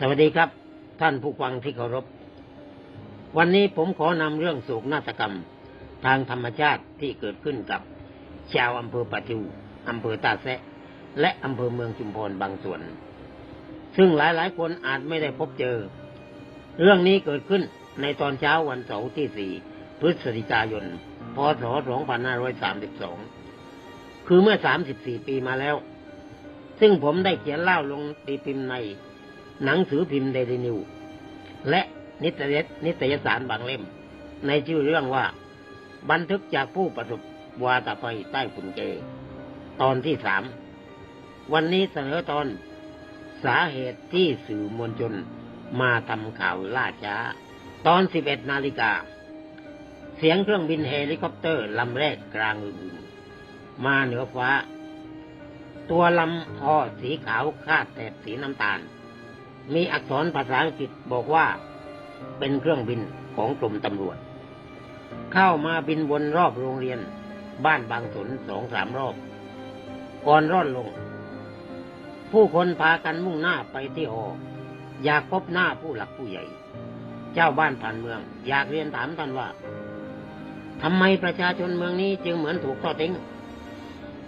สวัสดีครับ ท่านผู้ฟังที่เคารพ วันนี้ผมขอนำเรื่องโศกนาฏกรรม ทางธรรมชาติที่เกิดขึ้นกับ ชาวอำเภอปะทิวอำเภอตาแซะ และอำเภอเมืองชุมพรบางส่วน ซึ่งหลายๆ คนอาจไม่ได้พบเจอ เรื่องนี้เกิดขึ้นในตอนเช้าวันเสาร์ที่ 4 พฤศจิกายน พศ 2532 คือเมื่อ 34 ปีมาแล้ว ซึ่งผมได้เขียนเล่าลงตีพิมพ์ใน หนังสือพิมพ์เดลินิว และนิตยนิตยสารบางเล่ม ในชื่อเรื่องว่า บันทึกจากผู้ประสบวาตภัยใต้ฝุ่นเก ตอนที่สาม วันนี้เสนอตอนสาเหตุที่สื่อมวลชนมาทำข่าวล่าช้า ตอนสิบเอ็ดนาฬิกา เสียงเครื่องบินเฮลิคอปเตอร์ลำแรกกลางอื่นมาเหนือฟ้า ตัวลำพอสีขาวคาดแถบสีน้ำตาล มีอักษรภาษาอังกฤษบอกว่าเป็นเครื่องบินของกรมตำรวจ เข้ามาบินวนรอบโรงเรียน บ้านบางสนสองสามรอบ ก่อนร่อนลง ผู้คนพากันมุ่งหน้าไปที่หออยากพบหน้าผู้หลักผู้ใหญ่ เจ้าบ้านผ่านเมือง อยากเรียนถามท่านว่าทำไมประชาชนเมืองนี้จึงเหมือนถูกทอดทิ้ง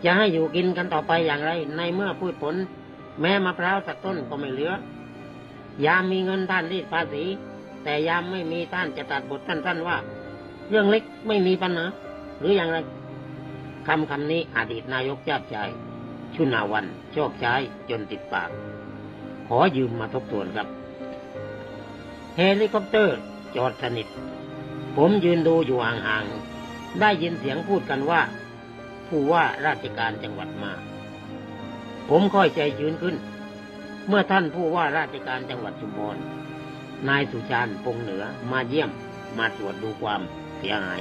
จะให้อยู่กินกันต่อไปอย่างไร ในเมื่อพืชผล แม้มะพร้าวสักต้นก็ไม่เหลือ ยามมีเงินท่านรีดภาษี แต่ยามไม่มีท่านจะตัดบทสั้นๆว่า เรื่องเล็กไม่มีปัญหาหรืออย่างไรคำคำนี้อดีตนายกชาติชายชุนาวันชอบใช้จนติดปาก ขอยืมมาทบทวนครับ เฮลิคอปเตอร์จอดสนิท ผมยืนดูอยู่ห่างๆ ได้ยินเสียงพูดกันว่า ผู้ว่าราชการจังหวัดมา ผมค่อยใจยืนขึ้น เมื่อท่านผู้ว่าราชการจังหวัดชุมพรนายสุชาญปงเหนือมาเยี่ยมมาตรวจดูความเสียหาย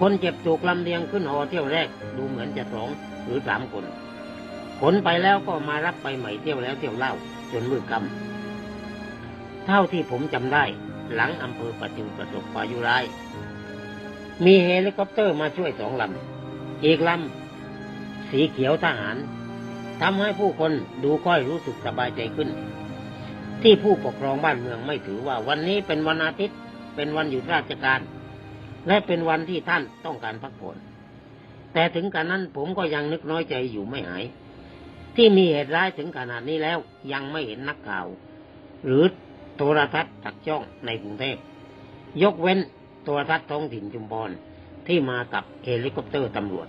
คนเจ็บถูกลำเลียงขึ้นหอเที่ยวแรกดูเหมือนจะสองหรือสามคน ขนไปแล้วก็มารับไปใหม่เที่ยวแล้วเที่ยวเล่าจนมืดกำเท่าที่ผมจำได้หลังอำเภอปะจิวประสบพายุร้าย มีเฮลิคอปเตอร์มาช่วยสองลำ อีกลำสีเขียวทหาร ทำให้ผู้คนดูค่อยรู้สึกสบายใจขึ้น ที่ผู้ปกครองบ้านเมืองไม่ถือว่าวันนี้เป็นวันอาทิตย์ เป็นวันหยุดราชการ และเป็นวันที่ท่านต้องการพักผ่อนแต่ถึงกระนั้นผมก็ยังนึกน้อยใจอยู่ไม่หาย ที่มีเหตุร้ายถึงขนาดนี้แล้วยังไม่เห็นนักข่าว หรือโทรทัศน์ตักจ้องในกรุงเทพยกเว้นโทรทัศน์ท้องถิ่นจุมพรที่มากับเฮลิคอปเตอร์ตำรวจ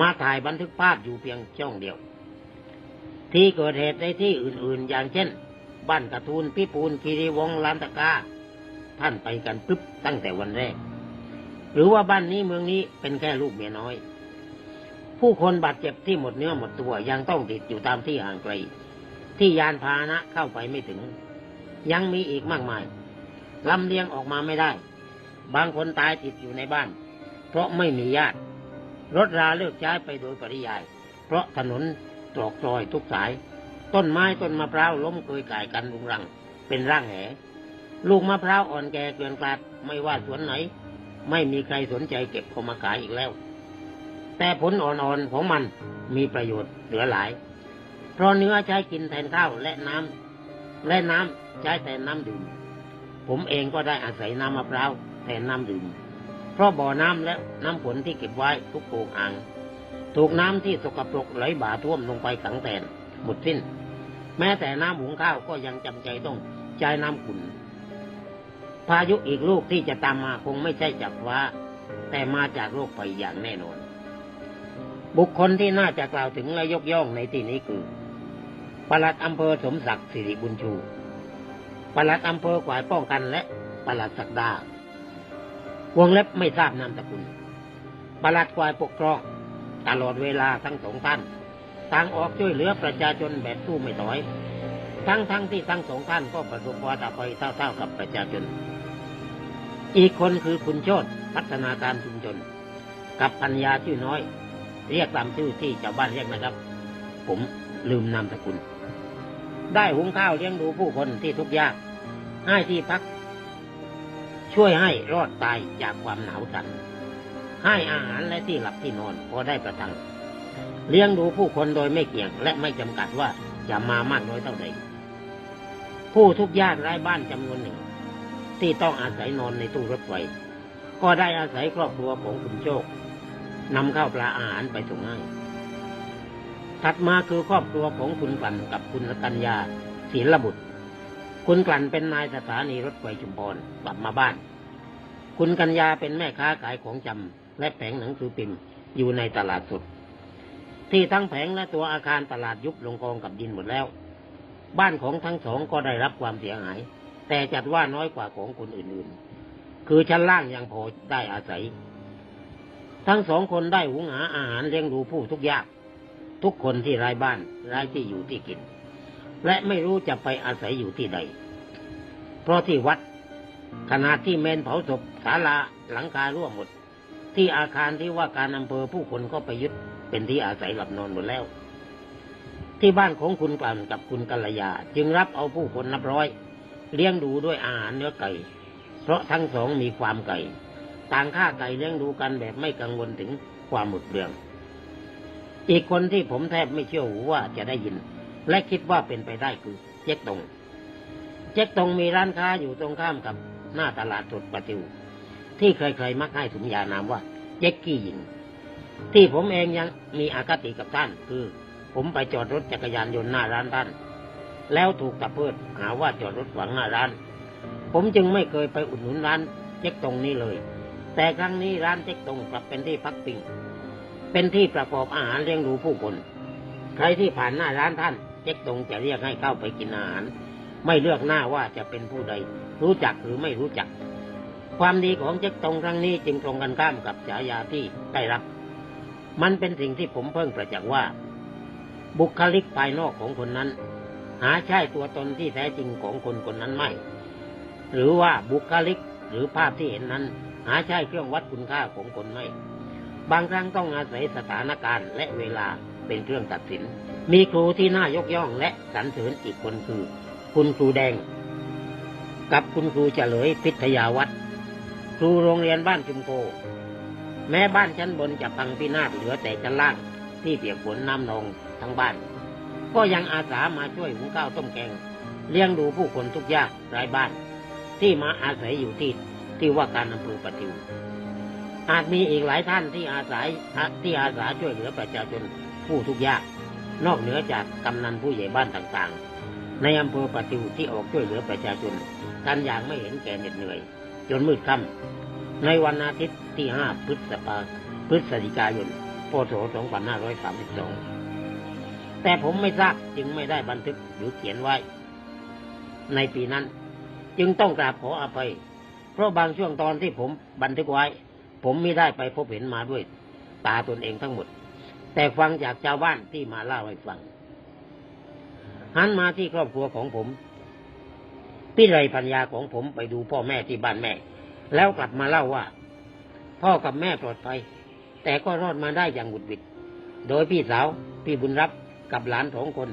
มาถ่ายบันทึกภาพอยู่เพียงช่องเดียว ที่เกิดเหตุในที่อื่นๆ อย่างเช่น บ้านกระทูลพิปูนคีรีวงลานตะกา ท่านไปกันปึ๊บตั้งแต่วันแรก หรือว่าบ้านนี้เมืองนี้เป็นแค่ลูกเมียน้อย ผู้คนบาดเจ็บที่หมดเนื้อหมดตัวยังต้องติดอยู่ตามที่ห่างไกล ที่ยานพาหนะเข้าไปไม่ถึง ยังมีอีกมากมายลำเลียงออกมาไม่ได้ บางคนตายติดอยู่ในบ้าน เพราะไม่มีญาติ รถราเลิกใช้ไปโดยปริยาย เพราะถนน ตรอกซอยทุกสาย ต้นไม้ต้นมะพร้าวล้มเกยก่ายกันรุงรัง เป็นร่างแห ลูกมะพร้าวอ่อนแก่เกลื่อนกลาดไม่ว่าสวนไหน ไม่มีใครสนใจเก็บเข้ามาขายอีกแล้ว แต่ผลอ่อนๆของมันมีประโยชน์เหลือหลาย เพราะเนื้อใช้กินแทนข้าวและน้ำและน้ำใช้แทนน้ำดื่ม ผมเองก็ได้อาศัยน้ำมะพร้าวแทนน้ำดื่ม เพราะบ่อน้ำและน้ำฝนที่เก็บไว้ทุกโอ่งอ่าง ถูกน้ำที่สกปรกไหลบ่าท่วมลงไปขังแทนหมดสิ้น แม้แต่น้ำหุงข้าวก็ยังจำใจต้องใช้น้ำขุ่นพายุอีกลูกที่จะตามมาคงไม่ใช่จากฟ้า แต่มาจากโรคภัยอย่างแน่นอน บุคคลที่น่าจะกล่าวถึงและยกย่องในที่นี้คือปลัดอำเภอสมศักดิ์สิริบุญชูปลัดอำเภอขวายป้องกันและปลัดศักดาวงเล็บไม่ทราบนามสกุลปลัดควายปกครอง ตลอดเวลาทั้งสองท่านต่างออกช่วยเหลือประชาชนแบบสู้ไม่ถอย ทั้งทั้งที่ทั้งสองท่านก็ประสบความสำเร็จเท่าๆกับประชาชน อีกคนคือคุณโชตพัฒนาการชุมชน กับปัญญาชื่อน้อย เรียกตามชื่อที่ชาวบ้านเรียกนะครับ ผมลืมนามสกุล ได้หุงข้าวเลี้ยงดูผู้คนที่ทุกข์ยากให้ที่พัก ช่วยให้รอดตายจากความหนาวสั่น ให้อาหารและที่หลับที่นอนพอได้ประทัง เลี้ยงดูผู้คนโดยไม่เกี่ยง และไม่จำกัดว่าจะมามากน้อยเท่าใด ผู้ทุกข์ยากไร้บ้านจำนวนหนึ่ง ที่ต้องอาศัยนอนในตู้รถไฟก็ได้อาศัยครอบครัวของคุณโชคนำข้าวปลาอาหารไปส่งให้ถัดมาคือครอบครัวของคุณกลั่นกับคุณกัญญาศีลบุตร คุณกลั่นเป็นนายสถานีรถไฟชุมพรกลับมาบ้าน คุณกัญญาเป็นแม่ค้าขายของจำ และแผงหนังสือพิมพ์อยู่ในตลาดสด ที่ทั้งแผงและตัวอาคารตลาดยุบลงกองกับดินหมดแล้ว บ้านของทั้งสองก็ได้รับความเสียหาย แต่จัดว่าน้อยกว่าของคนอื่นๆ คือชั้นล่างยังพอได้อาศัย ทั้งสองคนได้หุงหาอาหารเลี้ยงดูผู้ทุกยาก ทุกคนที่ไร้บ้านไร้ที่อยู่ที่กิน และไม่รู้จะไปอาศัยอยู่ที่ใด เพราะที่วัดขณะที่เมนเผาศพศาลาหลังคาร่วมหมด ที่อาคารที่ว่าการอำเภอผู้คนก็ไปยึดเป็นที่อาศัยหลับนอนหมดแล้ว ที่บ้านของคุณกลั่นกับคุณกัลยา จึงรับเอาผู้คนนับร้อย เลี้ยงดูด้วยอาหารเนื้อไก่ เพราะทั้งสองมีความไก่ ต่างฆ่าไก่เลี้ยงดูกันแบบไม่กังวลถึงความหมดเปลือง อีกคนที่ผมแทบไม่เชื่อหูว่าจะได้ยิน และคิดว่าเป็นไปได้คือเจ๊กตงเจ๊กตงมีร้านค้าอยู่ตรงข้ามกับหน้าตลาดสดปะติว ที่ใครๆมักให้ถุงยานามว่าเจ๊กกี้หญิง ที่ผมเองยังมีอาคติกับท่าน คือ ผมไปจอดรถจักรยานยนต์หน้าร้านท่าน แล้วถูกตะเพิดหาว่าจอดรถขวางหน้าร้าน ผมจึงไม่เคยไปอุดหนุนร้านเจ๊กตรงนี้เลย แต่ครั้งนี้ร้านเจ๊กตรงกลับเป็นที่พักพิงเป็นที่ประกอบอาหารเลี้ยงดูผู้คน ใครที่ผ่านหน้าร้านท่าน เจ๊กตรงจะเรียกให้เข้าไปกินอาหาร ไม่เลือกหน้าว่าจะเป็นผู้ใด รู้จักหรือไม่รู้จัก ความดีของเจ๊กตงครั้งนี้จึงตรงกันข้ามกับฉายาที่ได้รับ มันเป็นสิ่งที่ผมเพิ่งประจักษ์ว่า บุคลิกภายนอกของคนนั้น หาใช่ตัวตนที่แท้จริงของคนคนนั้นไม่ หรือว่าบุคลิกหรือภาพที่เห็นนั้น หาใช่เครื่องวัดคุณค่าของคนไม่ บางครั้งต้องอาศัยสถานการณ์และเวลาเป็นเครื่องตัดสิน มีครูที่น่ายกย่องและสรรเสริญอีกคนคือ คุณครูแดง กับคุณครูเฉลยพิทยาวัฒน์ รูโรงเรียนบ้านจุมโกแม้บ้านชั้นบนจะพังพินาศเหลือแต่ชั้นล่างที่เปียกฝนน้ำนองทั้งบ้าน ก็ยังอาสามาช่วยหุงข้าวต้มแกง เลี้ยงดูผู้คนทุกยากไร้บ้าน ที่มาอาศัยอยู่ที่ที่ว่าการอำเภอปะทิวอาจมีอีกหลายท่านที่อาศัยที่อาสาช่วยเหลือประชาชนผู้ทุกยาก นอกเหนือจากกำนันผู้ใหญ่บ้านต่างๆ ในอำเภอปะติวที่ออกช่วยเหลือประชาชนกันอย่างไม่เห็นแก่เหน็ดเหนื่อย จนมืดค่ำในวันอาทิตย์ที่ 5 พฤษภาพฤศจิกายนพศ 2532 แต่ผมไม่ทราบจึงไม่ได้บันทึกหรือเขียนไว้ ในปีนั้น จึงต้องกราบขออภัย เพราะบางช่วงตอนที่ผมบันทึกไว้ ผมไม่ได้ไปพบเห็นมาด้วย ตาตนเองทั้งหมด แต่ฟังจากชาวบ้านที่มาเล่าให้ฟังหันมาที่ครอบครัวของผม พี่ไรพัญญาของผมไปดูพ่อแม่ที่บ้านแม่ แล้วกลับมาเล่าว่า พ่อกับแม่ปลอดภัย แต่ก็รอดมาได้อย่างบุดหวิด โดยพี่สาว พี่บุญรับกับหลานสองคน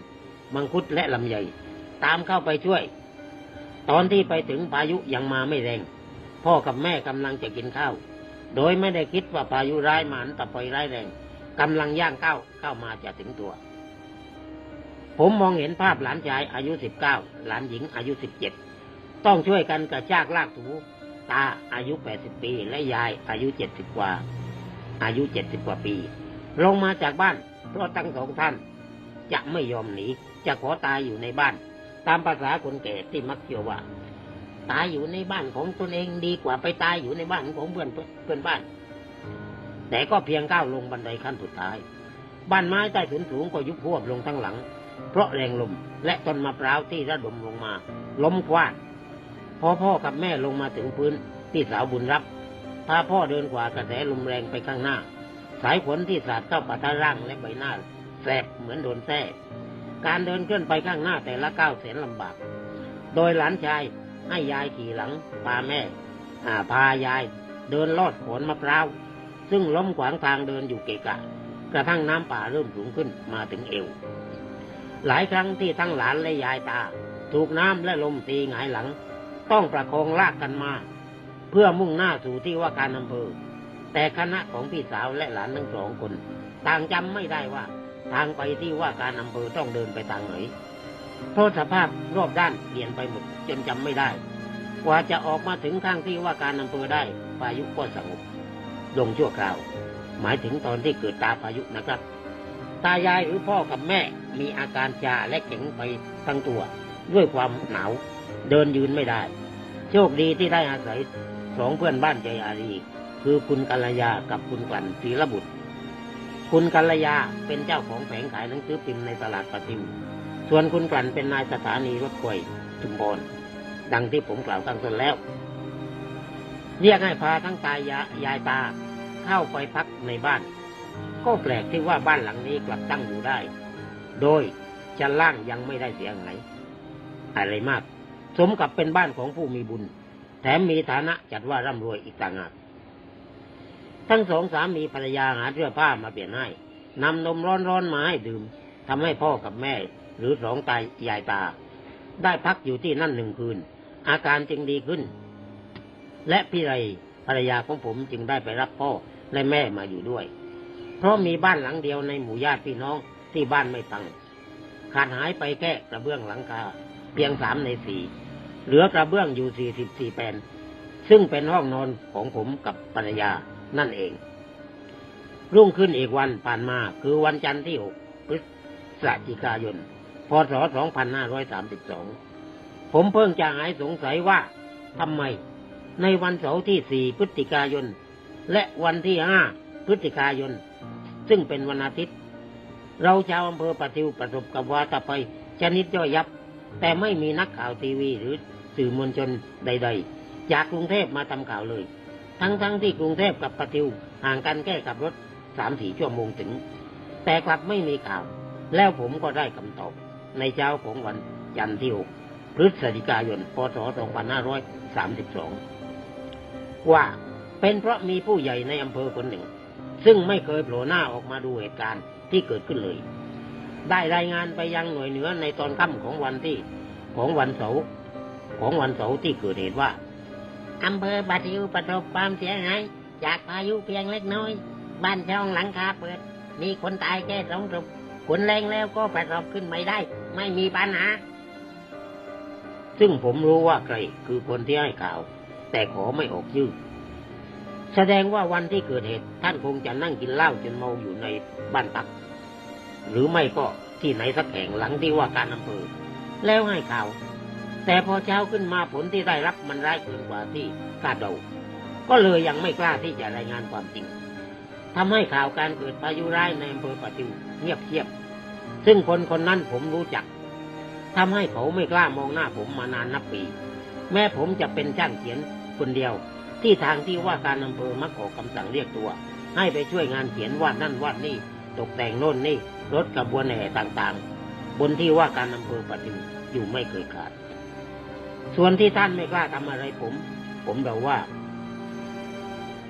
มังคุดและลำใหญ่ ตามเข้าไปช่วย ตอนที่ไปถึงพายุยังมาไม่แรง พ่อกับแม่กำลังจะกินข้าว โดยไม่ได้คิดว่าพายุร้ายมันตะปอยร้ายแรงกำลังย่างก้าวเข้ามาจะถึงตัว ผมมองเห็นภาพหลานชายอายุสิบเก้าหลานหญิงอายุสิบเจ็ด ต้องช่วยกันกระชากลากถูตาอายุแปดสิบปี และยายอายุเจ็ดสิบกว่า อายุเจ็ดสิบกว่าปี ลงมาจากบ้าน เพราะทั้งสองท่าน จะไม่ยอมหนีจะขอตายอยู่ในบ้าน ตามภาษาคนแก่ที่มักเชื่อว่า ตายอยู่ในบ้านของตนเองดีกว่าไปตายอยู่ในบ้านของเพื่อนเพื่อนบ้าน แต่ก็เพียงก้าวลงบันไดขั้นสุดท้าย บ้านไม้ใต้ถุนสูงก็ยุบพวบลงทั้งหลัง เพราะแรงลมและต้นมะพร้าวที่ระดมลงมา ล้มคว้าน พอพ่อกับแม่ลงมาถึงพื้นพี่สาวบุญรับพาพ่อเดินกว่ากระแสลมแรงไปข้างหน้า สายฝนที่สาดเข้าปะทะร่างและใบหน้า แสบเหมือนโดนแท้การเดินเคลื่อนไปข้างหน้าแต่ละก้าวแสนลำบาก โดยหลานชายให้ยายขี่หลังพาแม่อ่าพายายเดินลอดขนมะพร้าว ซึ่งล้มขวางทางเดินอยู่เกะกะ กระทั่งน้ำป่าเริ่มสูงขึ้นมาถึงเอว หลายครั้งที่ทั้งหลานและยายตา ถูกน้ำและลมตีหงายหลัง ต้องประคองลากกันมา เพื่อมุ่งหน้าสู่ที่ว่าการอำเภอ แต่คณะของพี่สาวและหลานทั้งสองคน ต่างจำไม่ได้ว่า ทางไปที่ว่าการอำเภอต้องเดินไปทางไหนเพราะสภาพรอบด้านเปลี่ยนไปหมดจนจำไม่ได้ กว่าจะออกมาถึงข้างที่ว่าการอำเภอได้พายุก็สงบลงชั่วคราว หมายถึงตอนที่เกิดตาพายุนะครับ ตายายหรือพ่อกับแม่มีอาการชาและเข็งไปทั้งตัว ด้วยความหนาว เดินยืนไม่ได้ โชคดีที่ได้อาศัยสองเพื่อนบ้านใจอารี คือคุณกัลยากับคุณกลั่นศีระบุตร คุณกัลยาเป็นเจ้าของแผงขายหนังสือพิมพ์ในตลาดปทิวส่วนคุณกลั่นเป็นนายสถานีรถไฟชุมพรดังที่ผมกล่าวตั้งต้นแล้ว เรียกให้พาทั้งตายายายตาเข้าไปพักในบ้าน ก็แปลกที่ว่าบ้านหลังนี้กลับตั้งอยู่ได้ โดยชั้นล่างยังไม่ได้เสียหายอะไรมาก สมกับเป็นบ้านของผู้มีบุญ แถมมีฐานะจัดว่าร่ำรวยอีกต่างหากทั้งสองสามีภรรยาหาเสื้อผ้ามาเปลี่ยนให้นำนมร้อนๆมาให้ดื่มทำให้พ่อกับแม่ หรือสองตายยายตา ได้พักอยู่ที่นั่นหนึ่งคืน อาการจึงดีขึ้น และพี่ไรภรรยาของผมจึงได้ไปรับพ่อและแม่มาอยู่ด้วย เพราะมีบ้านหลังเดียวในหมู่ญาติพี่น้องที่บ้านไม่พังขาดหายไปแค่กระเบื้องหลังคาเพียงสามในสี่ เหลือกระเบื้องอยู่สี่สิบสี่แผ่น ซึ่งเป็นห้องนอนของผมกับภรรยานั่นเอง รุ่งขึ้นอีกวันผ่านมาคือวันจันทร์ที่หกพฤศจิกายน พศสองพันห้าร้อยสามสิบสองผมเพิ่งจะหายสงสัยว่าทำไม ในวันเสาร์ที่สี่พฤศจิกายน และวันที่ห้าพฤศจิกายน ซึ่งเป็นวันอาทิตย์ เราชาวอำเภอปะทิวประสบกับวาตภัยชนิดย่อยยับ แต่ไม่มีนักข่าวทีวีหรือ สื่อมวลชนใด ๆ จากกรุงเทพมาทำข่าวเลย ทั้งๆทที่กรุงเทพกับปะทิวห่างกันแค่กับรถสามสี่ชั่วโมงถึง แต่กลับไม่มีข่าว แล้วผมก็ได้คำตอบ ในเช้าของวันจันทร์ที่หกพฤศจิกายนพศ2532 ว่าเป็นเพราะมีผู้ใหญ่ในอำเภอคนหนึ่ง ซึ่งไม่เคยโผล่หน้าออกมาดูเหตุการณ์ที่เกิดขึ้นเลย ได้รายงานไปยังหน่วยเหนือในตอนค่ำของวันที่ของวันเสาร์ ของวันเสาร์ที่เกิดเหตุว่าอำเภอปะทิวประสบความเสียหายจากพายุเพียงเล็กน้อย บ้านช่องหลังคาเปิด มีคนตายแค่สองศพขนแรงแล้วก็ประสบขึ้นไม่ได้ ไม่มีปัญหา ซึ่งผมรู้ว่าใครคือคนที่ให้ข่าว แต่ขอไม่ออกชื่อ แสดงว่าวันที่เกิดเหตุ ท่านคงจะนั่งกินเหล้าจนเมาอยู่ในบ้านพัก หรือไม่ก็ที่ไหนสักแห่งหลังที่ว่าการอำเภอแล้วให้ข่าว แต่พอเช้าขึ้นมาผลที่ได้รับมันร้ายเกินกว่าที่คาดเดา ก็เลยยังไม่กล้าที่จะรายงานความจริงทำให้ข่าวการเกิดพายุร้ายในอำเภอปะติวเงียบเชียบ ซึ่งคนคนนั้นผมรู้จักทำให้เขาไม่กล้ามองหน้าผมมานานนับปี แม้ผมจะเป็นช่างเขียนคนเดียว ที่ทางที่ว่าการอำเภอมักออกคำสั่งเรียกตัว ให้ไปช่วยงานเขียนวาดนั่นวาดนี่ตกแต่งโน่นนี่รถกระบวนแห่ต่างๆ บนที่ว่าการอำเภอปะติวอยู่ไม่เคยขาด ส่วนที่ท่านไม่กล้าทำอะไรผม ผมเดาว่า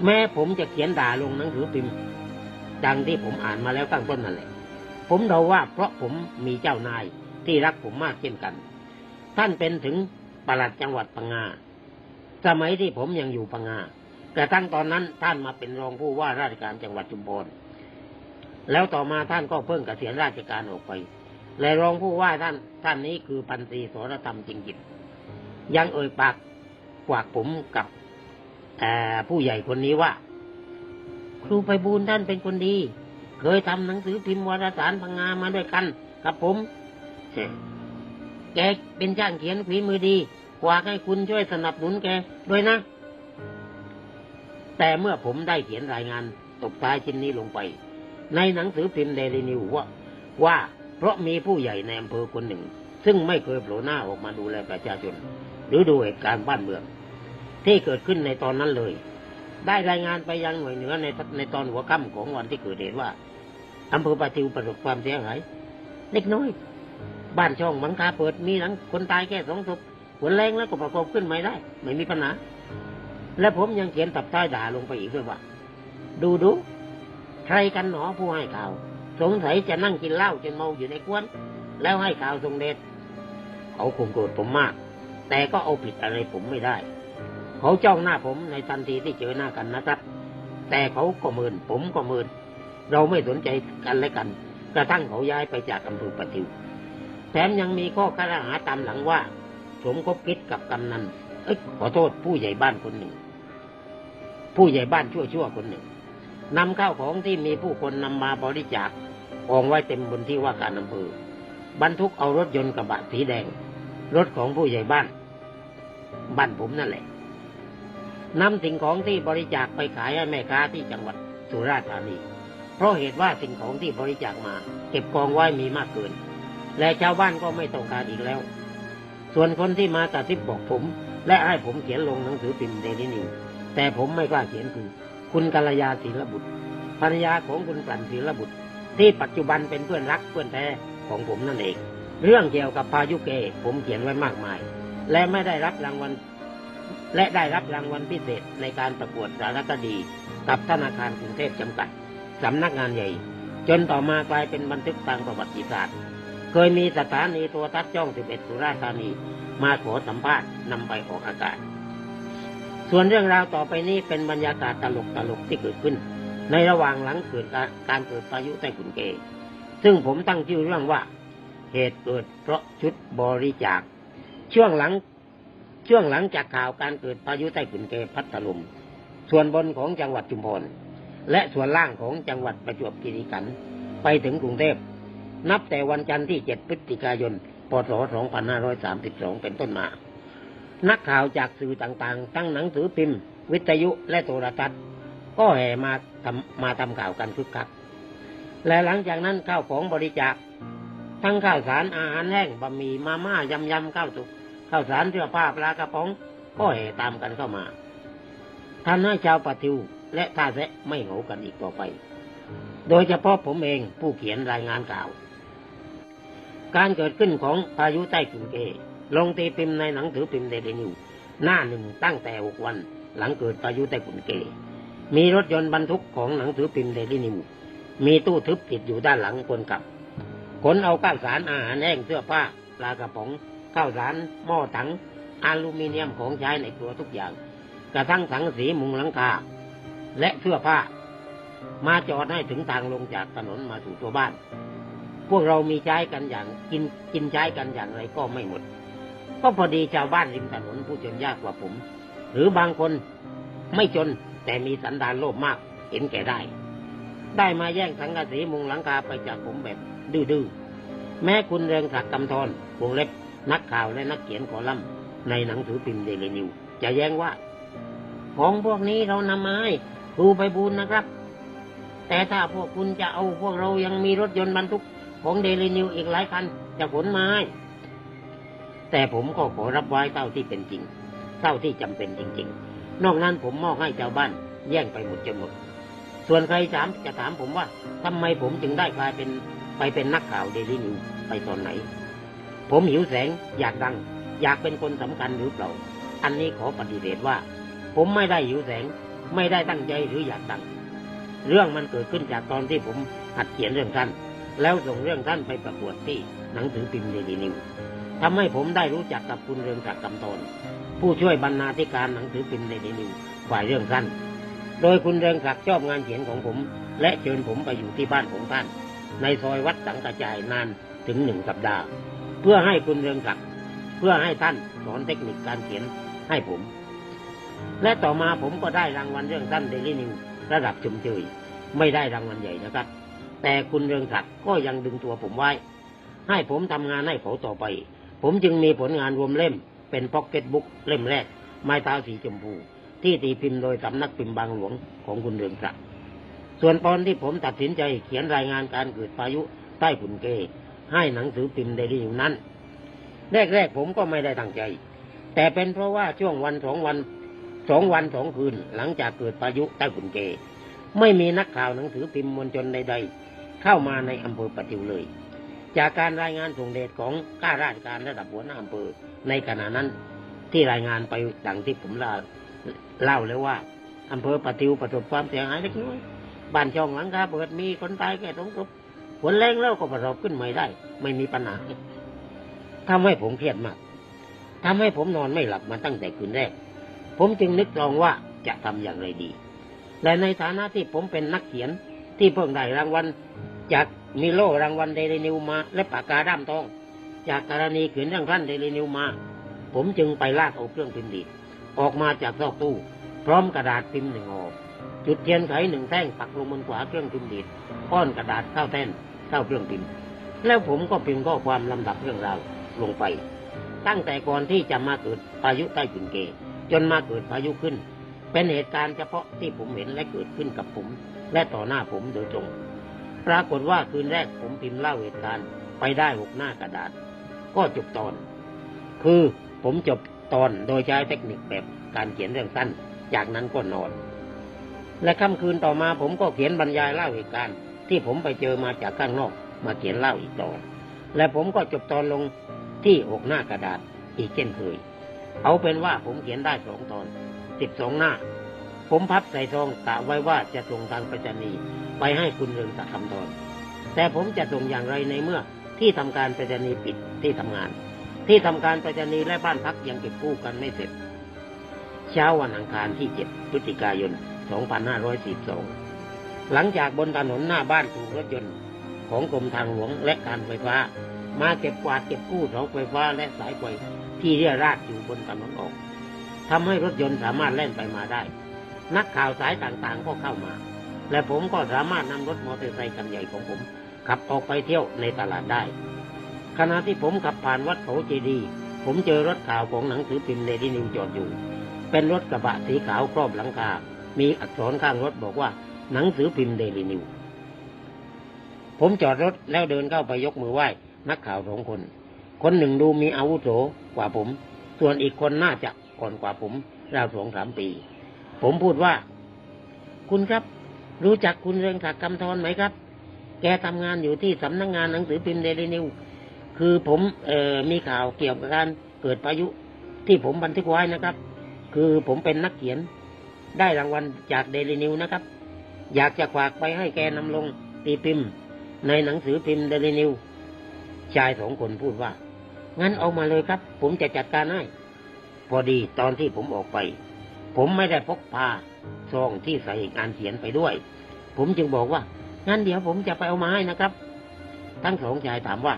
แม้ผมจะเขียนด่าลงหนังสือพิมพ์ดังที่ผมอ่านมาแล้วตั้งต้นนั่นแหละ ผมเดาว่าเพราะผมมีเจ้านายที่รักผมมากเช่นกัน ท่านเป็นถึงปลัดจังหวัดปังงา สมัยที่ผมยังอยู่ปังงากระทั่งตอนนั้นท่านมาเป็นรองผู้ว่าราชการจังหวัดชุมพร แล้วต่อมาท่านก็เพิ่งเกษียณราชการออกไป และรองผู้ว่าท่านท่านนี้คือพันตรีสรธรรมจริงจิต ยังเอ่ยปากกวากผมกับผู้ใหญ่คนนี้ว่า ครูไปบูลย์ท่านเป็นคนดี เคยทำหนังสือพิมพ์วารสารพังงามาด้วยกันกับผมแกเป็นช่างเขียนฝีมือดีกว่าให้คุณช่วยสนับสนุนแกด้วยนะ แต่เมื่อผมได้เขียนรายงานตบท้ายชิ้นนี้ลงไป ในหนังสือพิมพ์เดลินิวว่าว่า เพราะมีผู้ใหญ่ในอำเภอคนหนึ่ง ซึ่งไม่เคยโผล่หน้าออกมาดูแลประชาชน หรือดูเหตุการณ์บ้านเมือง ที่เกิดขึ้นในตอนนั้นเลย ได้รายงานไปยังหน่วยเหนือในในตอนหัวค่ำของวันที่เกิดเหตุว่าอำเภอปาติวประสบความเสียหายเล็กน้อย บ้านช่องหลังคาเปิดมีหลังคนตายแค่สองศพฝนแรงแล้วก็ประกอบขึ้นไม่ได้ ไม่มีปัญหา และผมยังเขียนตับใต้ด่าลงไปอีกด้วยว่า ดูดูใครกันหนอผู้ให้ข่าว สงสัยจะนั่งกินเหล้าจนเมาอยู่ในกวน แล้วให้ข่าวทรงเดชเขาคงโกรธผมมาก แต่ก็เอาผิดอะไรผมไม่ได้ เขาจ้องหน้าผมในทันทีที่เจอหน้ากันนะครับ แต่เขาก็มืนผมก็มืนเราไม่สนใจกันและกัน กระทั่งเขาย้ายไปจากอำเภอปะทิว แถมยังมีข้อคารหาตามหลังว่าผมคบคิดกับกำนันเอ้ยขอโทษผู้ใหญ่บ้านคนหนึ่ง ผู้ใหญ่บ้านชั่วๆคนหนึ่งนำข้าวของที่มีผู้คนนำมาบริจาคกองไว้เต็มบนที่ว่าการอำเภอบรรทุกเอารถยนต์กระบะสีแดง รถของผู้ใหญ่บ้าน บ้านผมนั่นแหละนำสิ่งของที่บริจาคไปขายให้แม่ค้าที่จังหวัดสุราษฎร์ธานี เพราะเหตุว่าสิ่งของที่บริจาคมา เก็บกองไว้มีมากเกิน และชาวบ้านก็ไม่ต้องการอีกแล้ว ส่วนคนที่มาตัดทิปบอกผม และให้ผมเขียนลงหนังสือพิมพ์เดลินิวแต่ผมไม่กล้าเขียนคือ คุณกัลยาศิลบุตรภรรยาของคุณกลั่นศิลบุตร ที่ปัจจุบันเป็นเพื่อนรักเพื่อนแท้ของผมนั่นเอง เรื่องเกี่ยวกับพายุเกผมเขียนไว้มากมาย และไม่ได้รับรางวัล และได้รับรางวัลพิเศษในการประกวดสารคดี กับธนาคารกรุงเทพจำกัดสำนักงานใหญ่ จนต่อมากลายเป็นบันทึกทางประวัติศาสตร์ เคยมีสถานีโทรทัศน์ช่อง 11 สุราษฎร์ธานี มาขอสัมภาษณ์นำไปออกอากาศ ส่วนเรื่องราวต่อไปนี้เป็นบรรยากาศตลกตลกที่เกิดขึ้น ในระหว่างหลังเกิดการเกิดพายุใต้ขุนเกซึ่งผมตั้งชื่อเรื่องว่า เหตุเกิดเพราะชุดบริจาค ช่วงหลังช่วงหลังจากข่าวการเกิดพายุใต้ขุนเกพัดถล่มส่วนบนของจังหวัดชุมพร และส่วนล่างของจังหวัดประจวบคีรีขันธ์ไปถึงกรุงเทพนับแต่วันจันทร์ที่ 7 พฤศจิกายน พศ 2532 เป็นต้นมา นักข่าวจากสื่อต่างๆทั้งหนังสือพิมพ์ วิทยุและโทรทัศน์ ก็แห่มาทำมาทำข่าวกันคึกคัก และหลังจากนั้นข้าวของบริจาค ทั้งข้าวสารอาหารแห้งบะหมี่มาม่ายำยำข้าวสุก ข้าวสารเสื้อผ้าปลากระป๋อง ก็แห่ตามกันเข้ามาทำให้ชาวปะทิวและท่าแซะไม่เหงากันอีกต่อไป โดยเฉพาะผมเองผู้เขียนรายงานข่าว การเกิดขึ้นของพายุใต้ฝุ่นเก ลงตีพิมพ์ในหนังสือพิมพ์เดลินิว หน้าหนึ่งตั้งแต่หกวัน หลังเกิดพายุใต้ฝุ่นเก มีรถยนต์บรรทุกของหนังสือพิมพ์เดลินิว มีตู้ทึบติดอยู่ด้านหลังคนขับขนเอาข้าวสารอาหารแห้งเสื้อผ้าปลากระป๋อง ข้าวสารหม้อถังอลูมิเนียมของใช้ในครัวทุกอย่าง กระทั่งถังสีมุงหลังคาและเสื้อผ้า มาจอดให้ถึงทางลงจากถนนมาสู่ตัวบ้าน พวกเรามีใช้กันอย่างกินกินใช้กันอย่างไรก็ไม่หมด ก็พอดีชาวบ้านริมถนนผู้จนยากกว่าผม หรือบางคนไม่จนแต่มีสันดานโลภมาก เห็นแก่ได้ ได้มาแย่งสังกะสีมุงหลังคาไปจากผมแบบดื้อๆแม้คุณเรืองศักดิ์กำธรวงเล็บ นักข่าวและนักเขียนคอลัมน์ในหนังสือพิมพ์เดลินิว จะแย้งว่า ของพวกนี้เรานำมาให้ครูไปบูลนะครับ แต่ถ้าพวกคุณจะเอาพวกเรายังมีรถยนต์บรรทุกของเดลินิวอีกหลายคันจะขนมาให้แต่ผมก็ขอรับไว้เท่าที่เป็นจริง เท่าที่จำเป็นจริง ๆ นอกนั้นผมมอบให้ชาวบ้านแย่งไปหมดจนหมด ส่วนใครถามจะถามผมว่าทำไมผมจึงได้กลายเป็นไปเป็นนักข่าวเดลินิวไปตอนไหน ผมหิวแสงอยากดัง อยากเป็นคนสำคัญหรือเปล่า อันนี้ขอปฏิเสธว่า ผมไม่ได้หิวแสง ไม่ได้ตั้งใจหรืออยากดัง เรื่องมันเกิดขึ้นจากตอนที่ผมหัดเขียนเรื่องท่าน แล้วส่งเรื่องท่านไปประกวดที่หนังสือพิมพ์เดลินิวทำให้ผมได้รู้จักกับคุณเรืองศักดิ์กำธรผู้ช่วยบรรณาธิการหนังสือพิมพ์เดลินิวฝ่ายเรื่องสั้น โดยคุณเรืองศักดิ์ชอบงานเขียนของผม และเชิญผมไปอยู่ที่บ้านของท่าน ในซอยวัดสังกระจายนานถึงหนึ่งสัปดาห์ เพื่อให้คุณเรืองศักดิ์เพื่อให้ท่านสอนเทคนิคการเขียนให้ผม และต่อมาผมก็ได้รางวัลเรื่องสั้นเดลินิวระดับชมเชยไม่ได้รางวัลใหญ่นะครับ แต่คุณเรืองศักดิ์ก็ยังดึงตัวผมไว้ ให้ผมทำงานให้เขาต่อไป ผมจึงมีผลงานรวมเล่ม เป็นพ็อกเก็ตบุ๊กเล่มแรก ไม้เท้าสีชมพู ที่ตีพิมพ์โดยสำนักพิมพ์บางหลวงของคุณเรืองศักดิ์ส่วนตอนที่ผมตัดสินใจเขียนรายงานการเกิดพายุใต้ฝุ่นเก ให้หนังสือพิมพ์เดลินิวนั้นแรกๆผมก็ไม่ได้ตั้งใจ แต่เป็นเพราะว่าช่วงวันสองวันสองวันสองคืน หลังจากเกิดพายุใต้ฝุ่นเก ไม่มีนักข่าวหนังสือพิมพ์มวลชนใดๆ เข้ามาในอำเภอปะติวเลย จากการรายงานส่งเดชของข้าราชการระดับหัวหน้าอำเภอในขณะนั้นที่รายงานไปดังที่ผมเล่าเล่าแล้วว่าอำเภอปะติวประสบความเสียหายเล็กน้อยบ้านช่องหลังคาเปิดมีคนตายแก่สองศพ ฝนแรงแล้วก็ประสบขึ้นใหม่ได้ ไม่มีปัญหาทำให้ผมเครียดมากทำให้ผมนอนไม่หลับมาตั้งแต่คืนแรก ผมจึงนึกลองว่าจะทำอย่างไรดี และในฐานะที่ผมเป็นนักเขียนที่เพิ่งได้รางวัลจากมิโลรางวัลเดลินิวมา และปากกาด้ามทอง จากกรณีเขียนเรื่องท่านเดลินิวมา ผมจึงไปลากเอาเครื่องพิมพ์ดีดออกมาจากซอกตู้ พร้อมกระดาษพิมพ์หนึ่งออกจุดเทียนไขหนึ่งแท่งปักลงบนขวาเครื่องพิมพ์ดีดป้อนกระดาษเข้าแท่น เข้าเครื่องพิมพ์ แล้วผมก็พิมพ์ข้อความลำดับเรื่องราวลงไป ตั้งแต่ก่อนที่จะมาเกิดพายุใต้ฝุ่นเก จนมาเกิดพายุขึ้น เป็นเหตุการณ์เฉพาะที่ผมเห็นและเกิดขึ้นกับผม และต่อหน้าผมโดยตรง ปรากฏว่าคืนแรกผมพิมพ์เล่าเหตุการณ์ไปได้หกหน้ากระดาษ ก็จบตอน คือผมจบตอนโดยใช้เทคนิคแบบการเขียนเรื่องสั้น จากนั้นก็นอน และค่ำคืนต่อมาผมก็เขียนบรรยายเล่าเหตุการณ์ ที่ผมไปเจอมาจากข้างนอก มาเขียนเล่าอีกตอนและผมก็จบตอนลงที่หกหน้ากระดาษอีกเช่นเคย เอาเป็นว่าผมเขียนได้สองตอนสิบสองหน้า ผมพับใส่ซองกะไว้ว่าจะส่งทางไปรษณีย์ไปให้คุณเรืองศักดิ์คำทอนแต่ผมจะส่งอย่างไรในเมื่อที่ทำการไปรษณีย์ปิดที่ทำงาน ที่ทำการไปรษณีย์และบ้านพักยังเก็บกู้กันไม่เสร็จ เช้าวันอังคารที่7พฤศจิกายน 2542 หลังจากบนถนนหน้าบ้านถูกรถยนต์ของกรมทางหลวงและการไฟฟ้า มาเก็บกวาดเก็บกู้เสาไฟฟ้าและสายไฟที่เรียราดอยู่บนถนนออกทำให้รถยนต์สามารถแล่นไปมาได้ นักข่าวสายต่างๆก็เข้ามา และผมก็สามารถนำรถมอเตอร์ไซค์คันใหญ่ของผม ขับออกไปเที่ยวในตลาดได้ ขณะที่ผมขับผ่านวัดเขาเจดีย์ผมเจอรถข่าวของหนังสือพิมพ์เดลินิวจอดอยู่ เป็นรถกระบะสีขาวครอบหลังคา มีอักษรข้างรถบอกว่า หนังสือพิมพ์เดลินิว ผมจอดรถแล้วเดินเข้าไปยกมือไหว้ นักข่าวสองคน คนหนึ่งดูมีอาวุโสกว่าผม ส่วนอีกคนน่าจะก่อนกว่าผมราวสองสามปี ผมพูดว่า คุณครับ รู้จักคุณเรืองศักดิ์คำทรไหมครับ แกทำงานอยู่ที่สำนักงงานหนังสือพิมพ์เดลินิว คือผมเออมีข่าวเกี่ยวกับการเกิดพายุที่ผมบันทึกไว้นะครับ คือผมเป็นนักเขียนได้รางวัลจากเดลินิวนะครับ อยากจะฝากไปให้แกนำลงตีพิมพ์ ในหนังสือพิมพ์เดลินิว ชายสองคนพูดว่า งั้นเอามาเลยครับ ผมจะจัดการให้พอดีตอนที่ผมออกไป ผมไม่ได้พกพาซองที่ใส่งานเขียนไปด้วย ผมจึงบอกว่า งั้นเดี๋ยวผมจะไปเอามาให้นะครับ ทั้งสองชายถามว่า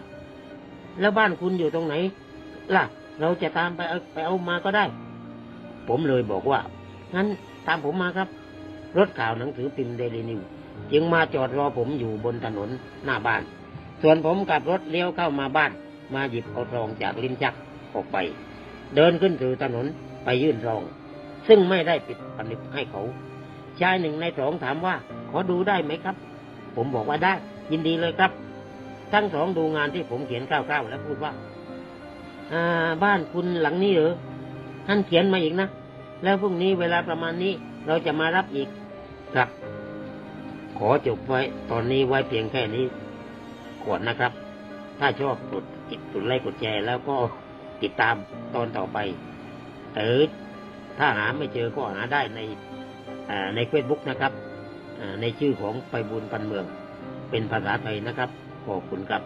แล้วบ้านคุณอยู่ตรงไหน ล่ะ เราจะตามไปเอาไปเอามาก็ได้ ผมเลยบอกว่า งั้นตามผมมาครับ รถข่าวหนังสือพิมพ์เดลินิวจึงมาจอดรอผมอยู่บนถนนหน้าบ้าน ส่วนผมกับรถเลี้ยวเข้ามาบ้าน มาหยิบเอาซองจากลิ้นชักออกไป เดินขึ้นสู่ถนนไปยื่นซอง ซึ่งไม่ได้ปิดผนึกให้เขาชายหนึ่งในสองถามว่า ขอดูได้ไหมครับ ผมบอกว่าได้ ยินดีเลยครับ ทั้งสองดูงานที่ผมเขียนคร่าวๆแล้วพูดว่าอ่าบ้านคุณหลังนี้เหรอท่านเขียนมาอีกนะ แล้วพรุ่งนี้เวลาประมาณนี้เราจะมารับอีก ครับ ขอจบไว้ตอนนี้ไว้เพียงแค่นี้ก่อนนะครับ ถ้าชอบกดติดกดไลค์กดแชร์แล้วก็ติดตามตอนต่อไปเออถ้าหาไม่เจอก็หาได้ในในเฟซบุ๊กนะครับในชื่อของไปบุญปันเมือง เป็นภาษาไทยนะครับขอบคุณครับ